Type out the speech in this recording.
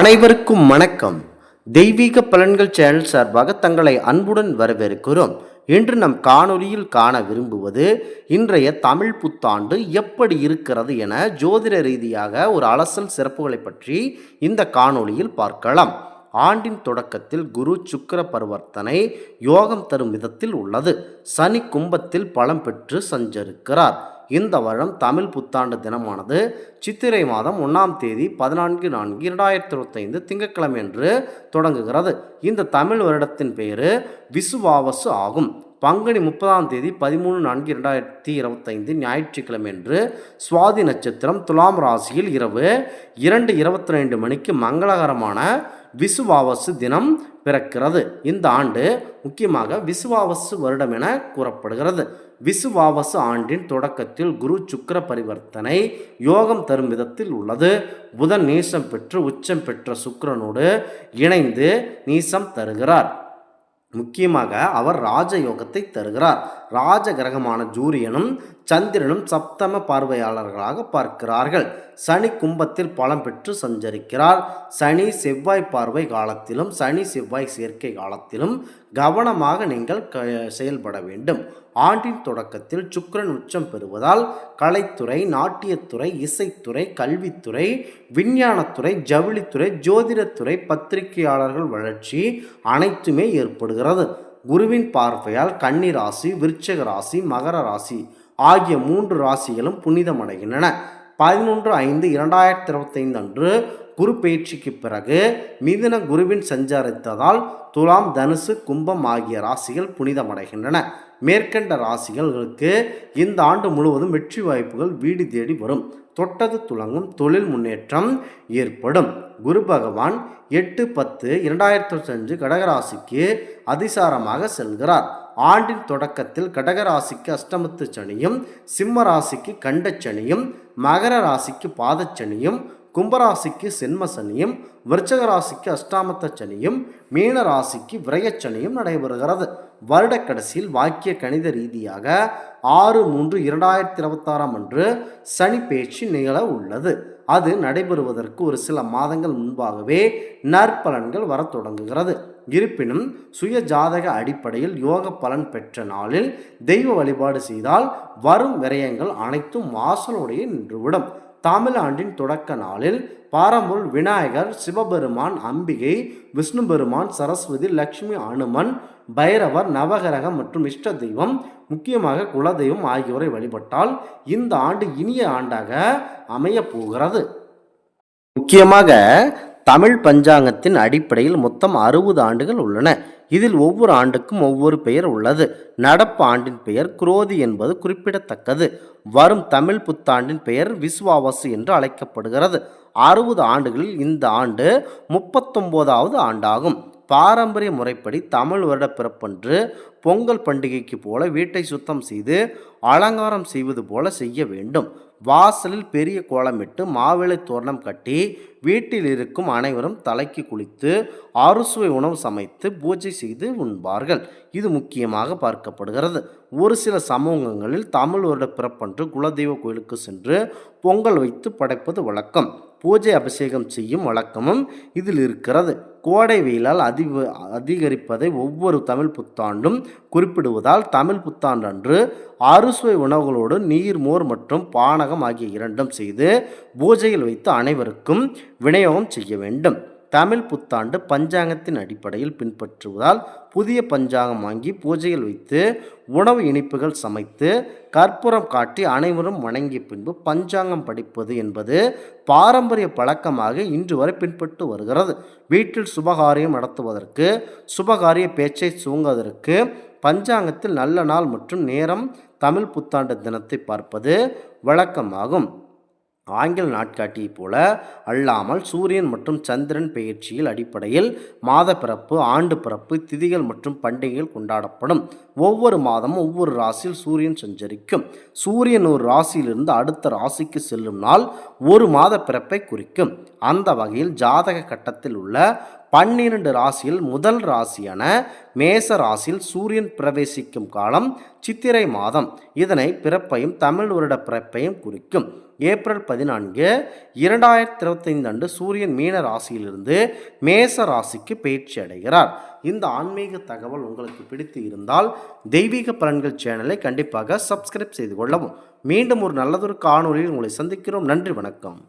அனைவருக்கும் வணக்கம். தெய்வீக பலன்கள் சேனல் சார்பாக தங்களை அன்புடன் வரவேற்கிறோம். இன்று நம் காணொலியில் காண விரும்புவது இன்றைய தமிழ் புத்தாண்டு எப்படி இருக்கிறது என ஜோதிட ரீதியாக ஒரு அலசல் சிறப்புகளை பற்றி இந்த காணொலியில் பார்க்கலாம். ஆண்டின் தொடக்கத்தில் குரு சுக்கர பரிவர்த்தனை யோகம் தரும் விதத்தில் உள்ளது. சனி கும்பத்தில் பலம் பெற்று சஞ்சரிக்கிறார். இந்த வருடம் தமிழ் புத்தாண்டு தினமானது சித்திரை மாதம் ஒன்றாம் தேதி பதினான்கு நான்கு இரண்டாயிரத்தி இருபத்தைந்து திங்கட்கிழமை என்று தொடங்குகிறது. இந்த தமிழ் வருடத்தின் பெயர் விசுவாவசு ஆகும். பங்குனி முப்பதாம் தேதி பதிமூணு நான்கு இரண்டாயிரத்தி இருபத்தைந்து ஞாயிற்றுக்கிழமை என்று சுவாதி நட்சத்திரம் துலாம் ராசியில் இரவு இரண்டு இருபத்தி ரெண்டு மணிக்கு மங்களகரமான விசுவாவசு தினம் பிறக்கிறது. இந்த ஆண்டு முக்கியமாக விசுவாவசு வருடம் என கூறப்படுகிறது. விசுவாவசு ஆண்டின் தொடக்கத்தில் குரு சுக்கர பரிவர்த்தனை யோகம் தரும் விதத்தில் உள்ளது. புதன் நீசம் பெற்று உச்சம் பெற்ற சுக்கரனோடு இணைந்து நீசம் தருகிறார். முக்கியமாக அவர் ராஜயோகத்தை தருகிறார். ராஜ கிரகமான ஜூரியனும் சந்திரனும் சப்தம பார்வையாளர்களாக பார்க்கிறார்கள். சனி கும்பத்தில் பலம் பெற்று சஞ்சரிக்கிறார். சனி செவ்வாய் பார்வை காலத்திலும் சனி செவ்வாய் சேர்க்கை காலத்திலும் கவனமாக நீங்கள் க செயல்பட வேண்டும். ஆண்டின் தொடக்கத்தில் சுக்கரன் உச்சம் பெறுவதால் கலைத்துறை நாட்டியத்துறை இசைத்துறை கல்வித்துறை விஞ்ஞானத்துறை ஜவுளித்துறை ஜோதிடத்துறை பத்திரிகையாளர்கள் வளர்ச்சி அனைத்துமே ஏற்படுகிறது. குருவின் பார்வையால் கன்னி ராசி விருச்சக ராசி மகர ராசி ஆகிய மூன்று ராசிகளும் புனிதமடைகின்றன. பதினொன்று ஐந்து இரண்டாயிரத்தி இருபத்தைந்து அன்று குரு பயிற்சிக்கு பிறகு மிதுன குருவின் சஞ்சாரித்ததால் துலாம் தனுசு கும்பம் ஆகிய ராசிகள் புனிதமடைகின்றன. மேற்கண்ட ராசிகளுக்கு இந்த ஆண்டு முழுவதும் வெற்றி வாய்ப்புகள் வீடு தேடி வரும். தொட்டது துலங்கும் தொழில் முன்னேற்றம் ஏற்படும். குரு பகவான் எட்டு பத்து இரண்டாயிரத்தி அஞ்சு கடகராசிக்கு அதிசாரமாக செல்கிறார். ஆண்டின் தொடக்கத்தில் கடகராசிக்கு அஷ்டமத்து சனியும் சிம்ம ராசிக்கு கண்டச்சனியும் மகர ராசிக்கு பாதச்சனியும் கும்பராசிக்கு சென்ம சனியும் விருச்சக ராசிக்கு அஷ்டாமத்த சனியும் மீன ராசிக்கு விரயச்சனியும் நடைபெறுகிறது. வருட கடைசியில் வாக்கிய கணித ரீதியாக ஆறு மூன்று இரண்டாயிரத்தி இருபத்தாறாம் அன்று சனி பேச்சு நிகழ உள்ளது. அது நடைபெறுவதற்கு ஒரு சில மாதங்கள் முன்பாகவே நற்பலன்கள் வரத் தொடங்குகிறது. இருப்பினும் சுய ஜாதக அடிப்படையில் யோக பலன் பெற்ற நாளில் தெய்வ வழிபாடு செய்தால் வரும் விரயங்கள் அனைத்தும் வாசலோடையே நின்றுவிடும். தமிழ் ஆண்டின் தொடக்க நாளில் பாரம்பூர் விநாயகர் சிவபெருமான் அம்பிகை விஷ்ணு பெருமான் சரஸ்வதி லக்ஷ்மி அனுமன் பைரவர் நவகிரகம் மற்றும் இஷ்ட தெய்வம் முக்கியமாக குலதெய்வம் ஆகியோரை வழிபட்டால் இந்த ஆண்டு இனிய ஆண்டாக அமையப் போகிறது. முக்கியமாக தமிழ் பஞ்சாங்கத்தின் அடிப்படையில் மொத்தம் அறுபது ஆண்டுகள் உள்ளன. இதில் ஒவ்வொரு ஆண்டுக்கும் ஒவ்வொரு பெயர் உள்ளது. நடப்பு ஆண்டின் பெயர் குரோதி என்பது குறிப்பிடத்தக்கது. வரும் தமிழ் புத்தாண்டின் பெயர் விஸ்வாவசு என்று அழைக்கப்படுகிறது. அறுபது ஆண்டுகளில் இந்த ஆண்டு முப்பத்தொம்போதாவது ஆண்டாகும். பாரம்பரிய முறைப்படி தமிழ் வருட பிறப்பன்று பொங்கல் பண்டிகைக்கு போல வீட்டை சுத்தம் செய்து அலங்காரம் செய்வது போல செய்ய வேண்டும். வாசலில் பெரிய கோலமிட்டு மாவிளை தோரணம் கட்டி வீட்டில் இருக்கும் அனைவரும் தலைக்கு குளித்து அறுசுவை உணவு சமைத்து பூஜை செய்து உண்பார்கள். இது முக்கியமாக பார்க்கப்படுகிறது. ஒரு சில சமூகங்களில் தமிழ் வருட பிறப்பன்று குலதெய்வ கோயிலுக்கு சென்று பொங்கல் வைத்து படைப்பது வழக்கம். பூஜை அபிஷேகம் செய்யும் வழக்கமும் இதில் இருக்கிறது. கோடை வெயிலால் அதி அதிகரிப்பதை ஒவ்வொரு தமிழ் புத்தாண்டும் குறிப்பிடுவதால் தமிழ் புத்தாண்டன்று அறுசுவை உணவுகளோடு நீர் மோர் மற்றும் பானகம் ஆகிய இரண்டும் செய்து பூஜையில் வைத்து அனைவருக்கும் விநியோகம் செய்ய வேண்டும். தமிழ் புத்தாண்டு பஞ்சாங்கத்தின் அடிப்படையில் பின்பற்றுவதால் புதிய பஞ்சாங்கம் வாங்கி பூஜையில் வைத்து உணவு இனிப்புகள் சமைத்து கற்பூரம் காட்டி அனைவரும் வணங்கிய பின்பு பஞ்சாங்கம் படிப்பது என்பது பாரம்பரிய பழக்கமாக இன்று வரை பின்பற்று வருகிறது. வீட்டில் சுபகாரியம் நடத்துவதற்கு சுபகாரிய பேச்சை சுவங்குவதற்கு பஞ்சாங்கத்தில் நல்ல நாள் மற்றும் நேரம் தமிழ் புத்தாண்டு தினத்தை பார்ப்பது வழக்கமாகும். ஆங்கில நாட்காட்டியைப் போல அல்லாமல் சூரியன் மற்றும் சந்திரன் பெயர்ச்சியில் அடிப்படையில் மாத பிறப்பு ஆண்டு பிறப்பு திதிகள் மற்றும் பண்டிகைகள் கொண்டாடப்படும். ஒவ்வொரு மாதமும் ஒவ்வொரு ராசியில் சூரியன் சஞ்சரிக்கும். சூரியன் ஒரு ராசியிலிருந்து அடுத்த ராசிக்கு செல்லும் நாள் ஒரு மாத பிறப்பை குறிக்கும். அந்த வகையில் ஜாதக கட்டத்தில் உள்ள பன்னிரண்டு ராசியில் முதல் ராசியான மேச ராசியில் சூரியன் பிரவேசிக்கும் காலம் சித்திரை மாதம். இதனை பிறப்பையும் தமிழ் வருட பிறப்பையும் குறிக்கும். ஏப்ரல் பதினான்கு இரண்டாயிரத்தி இருபத்தைந்து அன்று சூரியன் மீன ராசியிலிருந்து மேச ராசிக்கு பயிற்சி அடைகிறார். இந்த ஆன்மீக தகவல் உங்களுக்கு பிடித்து இருந்தால் தெய்வீக பலன்கள் சேனலை கண்டிப்பாக சப்ஸ்கிரைப் செய்து கொள்ளவும். மீண்டும் ஒரு நல்லதொரு காணொலியில் உங்களை சந்திக்கிறோம். நன்றி வணக்கம்.